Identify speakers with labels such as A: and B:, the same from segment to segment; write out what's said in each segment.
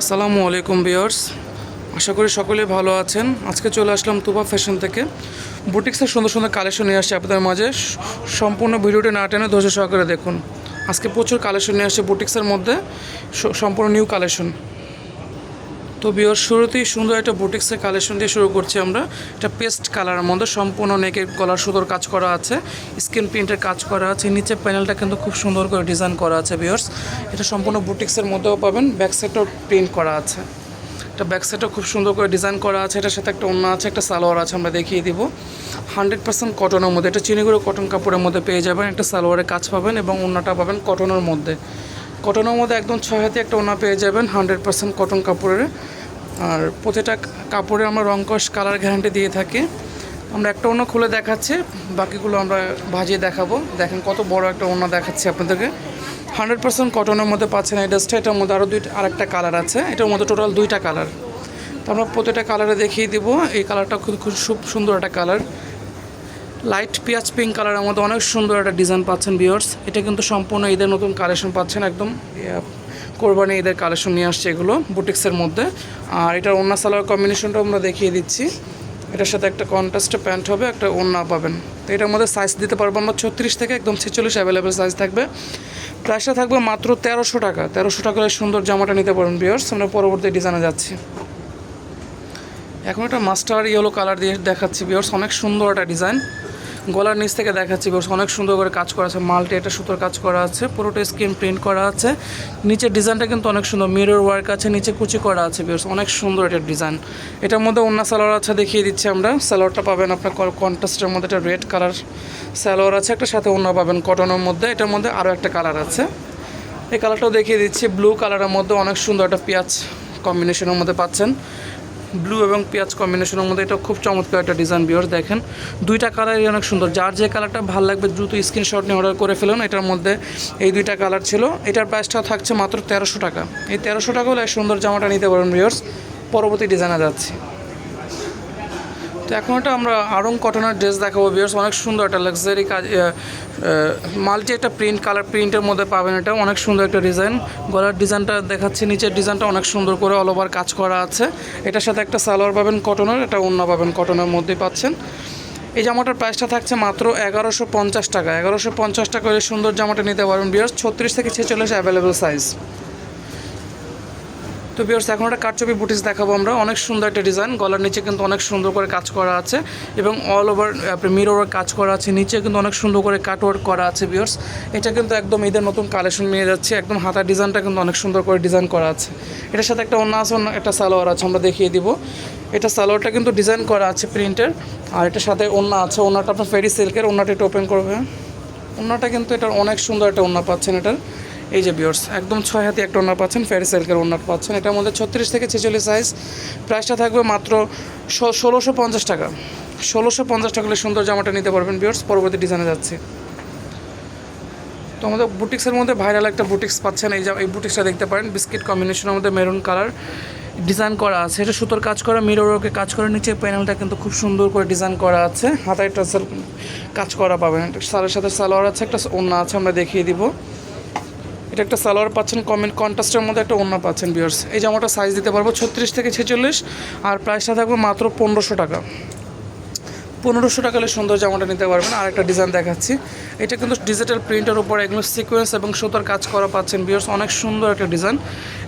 A: আসসালামু আলাইকুম বিয়ার্স আশা করি সকলে ভালো আছেন। আজকে চলে আসলাম তুবা ফ্যাশন থেকে। বুটিক্সের সুন্দর সুন্দর কালেকশন নিয়ে আসছি আপনাদের মাঝে। সম্পূর্ণ ভিডিওটি না টেনে ধৈর্য সহকারে দেখুন। আজকে প্রচুর কালেকশন নিয়ে আসছে বুটিক্সের মধ্যে। সম্পূর্ণ নিউ কালেকশন। তো বিয়ার শুরুতেই সুন্দর একটা বুটিক্সের কালেকশন দিয়ে শুরু করছি আমরা। এটা পেস্ট কালারের মধ্যে সম্পূর্ণ নেকের গলার সুতোর কাজ করা আছে। স্কিন প্রিন্টের কাজ করা আছে। নিচে প্যানেলটা কিন্তু খুব সুন্দর করে ডিজাইন করা আছে বিয়ার্স এটা সম্পূর্ণ বুটিক্সের মধ্যেও পাবেন। ব্যাক প্রিন্ট করা আছে। এটা ব্যাক খুব সুন্দর করে ডিজাইন করা আছে। এটার সাথে একটা অন্য আছে, একটা সালোয়ার আছে, আমরা দেখিয়ে দিব। হান্ড্রেড পার্সেন্ট কটনের মধ্যে, এটা চিনিগুড়ো কটন কাপড়ের মধ্যে পেয়ে যাবেন। একটা সালোয়ারের কাজ পাবেন এবং অন্যটা পাবেন কটনের মধ্যে। কটনের মধ্যে একদম ছয় হাতে একটা ওনা পেয়ে যাবেন হান্ড্রেড পার্সেন্ট কটন কাপড়ের। আর প্রতিটা কাপড়ে আমরা রংকশ কালার গ্যারান্টি দিয়ে থাকি। আমরা একটা ওনা খুলে দেখাচ্ছি, বাকিগুলো আমরা ভাজিয়ে দেখাবো। দেখেন কত বড় একটা ওনা দেখাচ্ছি আপনাদেরকে। হান্ড্রেড পার্সেন্ট কটনের মধ্যে পাচ্ছেন এই ড্রেসটা, এটার মধ্যে আরও দুইটা, আরেকটা কালার আছে। এটার মধ্যে টোটাল দুইটা কালার। তো আমরা প্রতিটা কালারে দেখিয়ে দিব। এই কালারটা খুব খুব সুন্দর একটা কালার। লাইট পেঁয়াজ পিঙ্ক কালারের মধ্যে অনেক সুন্দর একটা ডিজাইন পাচ্ছেন বিয়ার্স এটা কিন্তু সম্পূর্ণ ঈদের নতুন কালেকশন পাচ্ছেন একদম। কোরবানি ঈদের কালেকশন নিয়ে আসছে এগুলো বুটিক্সের মধ্যে। আর এটার ওন্না সালোয়ার কম্বিনেশনটাও আমরা দেখিয়ে দিচ্ছি। এটার সাথে একটা কন্ট্রাস্টে প্যান্ট হবে, একটা ওন্না পাবেন। তো এটার মধ্যে সাইজ দিতে পারব আমরা ছত্রিশ থেকে একদম ছেচল্লিশ অ্যাভেলেবেল সাইজ থাকবে। প্রাইসটা থাকবে মাত্র তেরোশো টাকা। তেরোশো টাকা সুন্দর জামাটা নিতে পারবেন বিয়ার্স আমরা পরবর্তী ডিজাইনে যাচ্ছি। এখন একটা মাস্টার ইয়েলো কালার দিয়ে দেখাচ্ছি বিয়ার্স অনেক সুন্দর একটা ডিজাইন গলার নিচ থেকে দেখাচ্ছি বিয়ার্স অনেক সুন্দর করে কাজ করা আছে, মাল্টি একটা সুতোর কাজ করা আছে, পুরোটা স্ক্রিন প্রিন্ট করা আছে। নিচের ডিজাইনটা কিন্তু অনেক সুন্দর মিরর ওয়ার্ক আছে, নিচে কুচি করা আছে বিয়ার্স অনেক সুন্দর একটা ডিজাইন। এটার মধ্যে অন্য সালোয়ার আছে দেখিয়ে দিচ্ছি আমরা, সালোয়ারটা পাবেন আপনার কন্ট্রাস্টের মধ্যে একটা রেড কালার সালোয়ার আছে, একটা সাথে অন্য পাবেন কটনের মধ্যে, এটার মধ্যে আরও একটা কালার আছে। এই কালারটাও দেখিয়ে দিচ্ছি ব্লু কালারের মধ্যে অনেক সুন্দর একটা পেঁয়াজ কম্বিনেশনের মধ্যে পাচ্ছেন। ব্লু এবং পেঁয়াজ কম্বিনেশনের মধ্যে এটা খুব চমৎকার একটা ডিজাইন বিয়ার দেখেন। দুইটা কালারই অনেক সুন্দর। যার যে কালারটা ভালো লাগবে দ্রুত স্ক্রিনশট নিয়ে অর্ডার করে ফেলুন। এটার মধ্যে এই দুইটা কালার ছিল। এটার প্রাইসটা থাকছে মাত্র তেরোশো টাকা। এই তেরোশো টাকা হলে সুন্দর জামাটা নিতে পারেন বিয়ার্স পরবর্তী ডিজাইনে যাচ্ছি। তো এখন একটা আমরা আরং কটনের ড্রেস দেখাবো বিয়ার্স অনেক সুন্দর একটা লাক্সারি কাজ মাল্টি একটা প্রিন্ট কালার প্রিন্টের মধ্যে পাবেন এটা, অনেক সুন্দর একটা ডিজাইন গলার ডিজাইনটা দেখাচ্ছি, নিচের ডিজাইনটা অনেক সুন্দর করে অল ওভার কাজ করা আছে। এটার সাথে একটা সালোয়ার পাবেন কটনের এটা অন্য পাবেন কটনের মধ্যে পাচ্ছেন। এই জামাটার প্রাইসটা থাকছে মাত্র এগারোশো পঞ্চাশ টাকা। এগারোশো পঞ্চাশ টাকা সুন্দর জামাটা নিতে পারবেন বিয়ার্স ছত্রিশ থেকে ছেচল্লিশ অ্যাভেলেবেল সাইজ তো বিয়ার্স এখন একটা কারচুপি বুটিস দেখাবো আমরা। অনেক সুন্দর একটা ডিজাইন গলার নিচে কিন্তু অনেক সুন্দর করে কাজ করা আছে এবং অল ওভার আপনার মিরর কাজ করা আছে। নিচে কিন্তু অনেক সুন্দর করে কাটওয়ার্ক করা আছে বিয়ার্স এটা কিন্তু একদম ঈদের নতুন কালেকশন নিয়ে যাচ্ছে। একদম হাতার ডিজাইনটা কিন্তু অনেক সুন্দর করে ডিজাইন করা আছে। এটার সাথে একটা অন্য আছে, অন্য একটা সালোয়ার আছে, আমরা দেখিয়ে দিব। এটা সালোয়ারটা কিন্তু ডিজাইন করা আছে প্রিন্টের আর এটার সাথে অন্য আছে। অন্যটা আপনার ফেরি সিল্কের অন্যটা একটু ওপেন করবে অন্যটা কিন্তু এটার অনেক সুন্দর একটা অন্য পাচ্ছেন এটার। এই যে বিয়ার্স একদম ছয় হাতে, একটা ওনার পাচ্ছেন ফেরি সিল্কের ওনার পাচ্ছেন। এটার মধ্যে ছত্রিশ থেকে ছেচল্লিশ সাইজ প্রাইসটা থাকবে মাত্র ষোলোশো পঞ্চাশ টাকা। ষোলোশো পঞ্চাশ টাকা সুন্দর জামাটা নিতে পারবেন বিয়ার্স পরবর্তী ডিজাইনে যাচ্ছে। তো আমাদের বুটিক্সের মধ্যে ভাইরাল একটা বুটিক্স পাচ্ছেন, এই এই বুটিক্সটা দেখতে পারেন বিস্কিট কম্বিনেশনের মধ্যে মেরুন কালার ডিজাইন করা আছে। এটা সুতোর কাজ করা মিররকে কাজ করা, নিচে প্যানেলটা কিন্তু খুব সুন্দর করে ডিজাইন করা আছে। হাতায় টাসেল কাজ করা পাবেন। সালের সাথে সালোয়ার আছে, একটা ওন্না আছে, আমরা দেখিয়ে দিব। এটা একটা সালোয়ার পাচ্ছেন কমেন্ট কন্ট্রাস্টের মধ্যে একটা ওন্না পাচ্ছেন বিয়ার্স এই জামাটা সাইজ দিতে পারব ছত্রিশ থেকে ছেচল্লিশ, আর প্রাইসটা থাকবে মাত্র পনেরোশো টাকা। পনেরোশো টাকা হলে সুন্দর জামাটা নিতে পারবেন। আর একটা ডিজাইন দেখাচ্ছি। এটা কিন্তু ডিজিটাল প্রিন্টের উপর এগুলো সিকোয়েন্স এবং সুতার কাজ করা পাচ্ছেন বিয়ার্স অনেক সুন্দর একটা ডিজাইন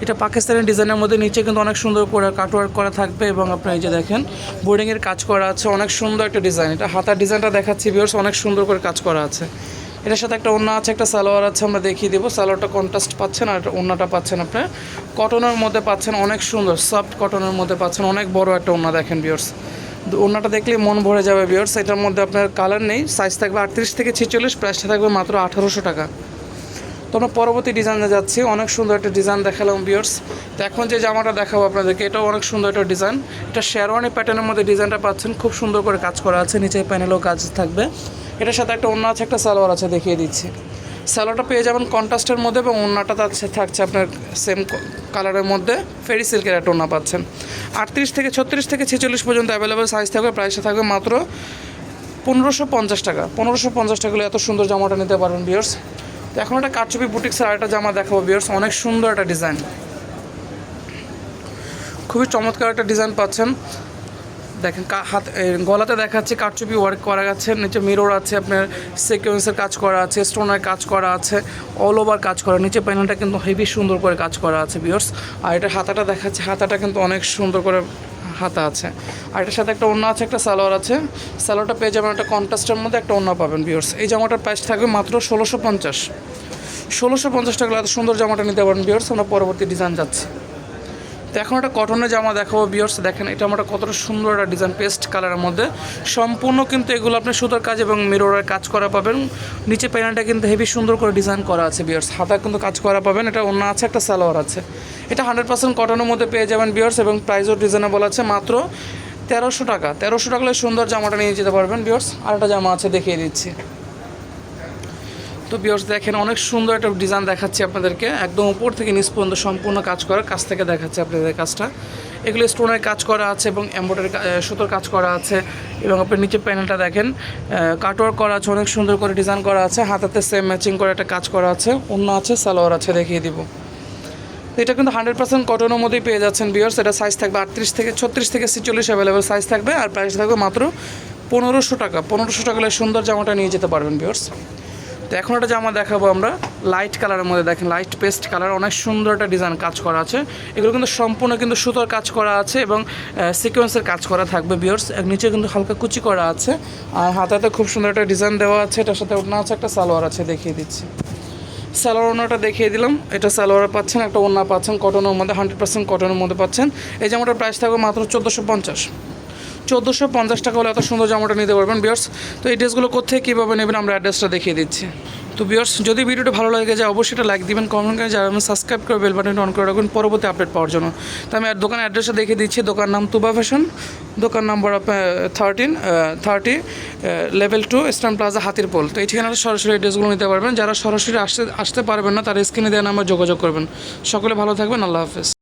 A: এটা পাকিস্তানি ডিজাইনের মধ্যে নিচে কিন্তু অনেক সুন্দর করে কাটওয়ার্ক করা থাকবে এবং আপনার এই যে দেখেন বোর্ডিংয়ের কাজ করা আছে। অনেক সুন্দর একটা ডিজাইন এটা হাতার ডিজাইনটা দেখাচ্ছি বিয়ার্স অনেক সুন্দর করে কাজ করা আছে। এটার সাথে একটা ওন্না আছে, একটা সালোয়ার আছে, আমরা দেখিয়ে দেবো। সালোয়ারটা কন্ট্রাস্ট পাচ্ছেন আর একটা ওন্নাটা পাচ্ছেন আপনার কটনের মধ্যে পাচ্ছেন অনেক সুন্দর সফট কটনের মধ্যে পাচ্ছেন, অনেক বড় একটা ওন্না দেখেন বিয়র্স ওন্নাটা দেখলে মন ভরে যাবে বিয়র্স এটার মধ্যে আপনার কালার নেই সাইজ থাকবে আটত্রিশ থেকে ছেচল্লিশ প্রাইসটা থাকবে মাত্র আঠারোশো টাকা। তো আমরা পরবর্তী ডিজাইনে যাচ্ছি। অনেক সুন্দর একটা ডিজাইন দেখালাম বিয়ার্স তো এখন যে জামাটা দেখাবো আপনাদেরকে, এটাও অনেক সুন্দর একটা ডিজাইন। এটা শেরওয়ানি প্যাটার্নের মধ্যে ডিজাইনটা পাচ্ছেন। খুব সুন্দর করে কাজ করা আছে, নিচে প্যানেলও কাজ থাকবে। এটার সাথে একটা অন্য আছে, একটা সালোয়ার আছে, দেখিয়ে দিচ্ছি। সালোয়ারটা পেয়ে যাবেন কন্ট্রাস্টের মধ্যে এবং অন্যটা থাকছে থাকছে আপনার সেম কালারের মধ্যে। ফেরি সিল্কের একটা ওনা পাচ্ছেন। আটত্রিশ থেকে ছত্রিশ থেকে ছেচল্লিশ পর্যন্ত অ্যাভেলেবেল সাইজ থাকবে প্রাইসটা থাকবে মাত্র পনেরোশো পঞ্চাশ টাকা। পনেরোশো পঞ্চাশ টাকা এত সুন্দর জামাটা নিতে পারবেন বিয়ার্স তো এখন একটা কারচুপি বুটিক্সের আরেকটা জামা দেখাবো বিয়ার্স অনেক সুন্দর একটা ডিজাইন। খুবই চমৎকার একটা ডিজাইন পাচ্ছেন। দেখেন হাত গলাতে দেখাচ্ছে কারচুপি ওয়ার্ক করা আছে, নিচে মিরর আছে, আপনার সিকোয়েন্সের কাজ করা আছে স্টোনের কাজ করা আছে অল ওভার কাজ করা নিচে প্যানেলটা কিন্তু হেভি সুন্দর করে কাজ করা আছে বিয়ার্স আর এটা হাতাটা দেখাচ্ছে, হাতাটা কিন্তু অনেক সুন্দর করে হাতা আছে। আর এটার সাথে একটা অন্য আছে, একটা সালোয়ার আছে। সালোয়ারটা পেয়ে যাবেন একটা কন্ট্রাস্টের মধ্যে একটা অন্য পাবেন বিয়র্স এই জামাটার প্রাইস থাকবে মাত্র ষোলোশো পঞ্চাশ। ষোলোশো পঞ্চাশ টাকা এত সুন্দর জামাটা নিতে পারেন বিয়র্স আমরা পরবর্তী ডিজাইন যাচ্ছি। তো এখন একটা কটনের জামা দেখাবো বিয়ার্স দেখেন, এটা আমরা কতটা সুন্দর একটা ডিজাইন পেস্ট কালারের মধ্যে। সম্পূর্ণ কিন্তু এগুলো আপনি সুতোর কাজ এবং মিররের কাজ করা পাবেন। নিচে প্যানেলটা কিন্তু হেভি সুন্দর করে ডিজাইন করা আছে বিয়ার্স হাতা কিন্তু কাজ করা পাবেন। এটা অন্য আছে, একটা সালোয়ার আছে। এটা হান্ড্রেড পার্সেন্ট কটনের মধ্যে পেয়ে যাবেন বিয়ার্স এবং প্রাইসও রিজনেবল আছে। মাত্র তেরোশো টাকা। তেরোশো টাকা সুন্দর জামাটা নিয়ে যেতে পারবেন বিয়ার্স আর একটা জামা আছে, দেখিয়ে দিচ্ছি। তো বিয়ার্স দেখেন, অনেক সুন্দর একটা ডিজাইন দেখাচ্ছি আপনাদেরকে। একদম উপর থেকে নিচ পর্যন্ত সম্পূর্ণ কাজ করা, কাছ থেকে দেখাচ্ছে আপনাদের কাজটা। এগুলো স্টোনের কাজ করা আছে এবং এম্ব্রয়ডারি সুতোর কাজ করা আছে এবং আপনি নিচে প্যানেলটা দেখেন। কাটওয়ার্ক করা আছে, অনেক সুন্দর করে ডিজাইন করা আছে। হাতাতে সেম ম্যাচিং করে একটা কাজ করা আছে। অন্য আছে, সালোয়ার আছে, দেখিয়ে দিব। এটা কিন্তু হান্ড্রেড পার্সেন্ট কটনের মধ্যেই পেয়ে যাচ্ছেন বিয়ার্স এটা সাইজ থাকবে আটত্রিশ থেকে ছত্রিশ থেকে ছিচল্লিশ অ্যাভেলেবেল সাইজ থাকবে আর প্রাইস থাকবে মাত্র পনেরোশো টাকা। পনেরোশো টাকা সুন্দর জামাটা নিয়ে যেতে পারবেন বিয়ার্স তো এখন একটা জামা দেখাবো আমরা। লাইট কালারের মধ্যে দেখেন লাইট পেস্ট কালার অনেক সুন্দর একটা ডিজাইন কাজ করা আছে। এগুলো কিন্তু সম্পূর্ণ কিন্তু সুতোর কাজ করা আছে এবং সিকোয়েন্সের কাজ করা থাকবে বিয়ার্স নিচে কিন্তু হালকা কুচি করা আছে। আর হাতাতে খুব সুন্দর একটা ডিজাইন দেওয়া আছে। এটার সাথে ওড়না আছে, একটা সালোয়ার আছে দেখিয়ে দিচ্ছি। সালোয়ার ওনাটা দেখিয়ে দিলাম। এটা সালোয়ার পাচ্ছেন, একটা ওনা পাচ্ছেন কটনের মধ্যে হান্ড্রেড পার্সেন্ট কটনের মধ্যে পাচ্ছেন। এই জামাটার প্রাইস থাকবে মাত্র চোদ্দোশো পঞ্চাশ। চোদ্দোশো পঞ্চাশ টাকা হলে এত সুন্দর জামাটা নিতে পারবেন বিয়ার্স তো এই ড্রেসগুলো কোথায় কীভাবে নেবেন, আমরা অ্যাড্রেসটা দেখিয়ে দিচ্ছি। তো বিয়ার্স যদি ভিডিওটা ভালো লাগে যায় অবশ্যই এটা লাইক দিবেন কমেন্ট করে যারা সাবস্ক্রাইব করে বেল বাটনটা অন করে রাখবেন পরবর্তী আপডেট পাওয়ার জন্য। তো আমি দোকানের অ্যাড্রেসটা দেখিয়ে দিচ্ছি, দোকান নাম তুবা ফ্যাশন দোকান number thirteen thirty level two Eastern Plaza Hatirpool তো এই ঠিকানাটা সরাসরি ড্রেসগুলো নিতে পারবেন। যারা সরাসরি আসতে আসতে পারবেন না, তারা স্ক্রিনে দেওয়া নাম্বার যোগাযোগ করবেন। সকলে ভালো থাকবেন, আল্লাহ হাফেজ।